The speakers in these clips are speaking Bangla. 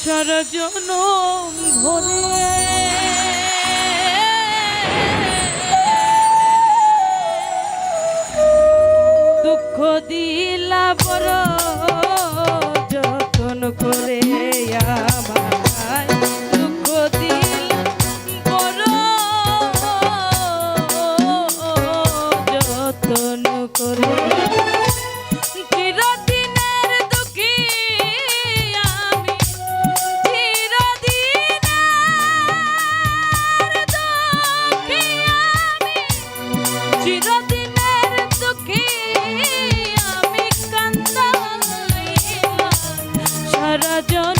আশার জনম ভরে। রজন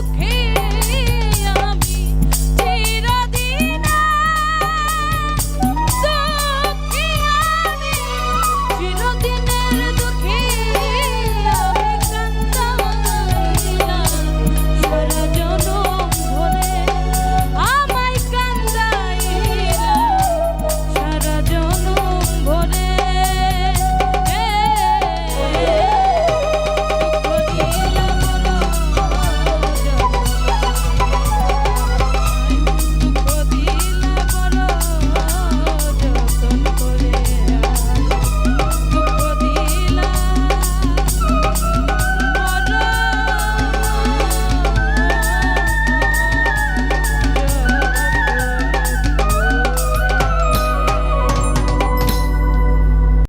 you can.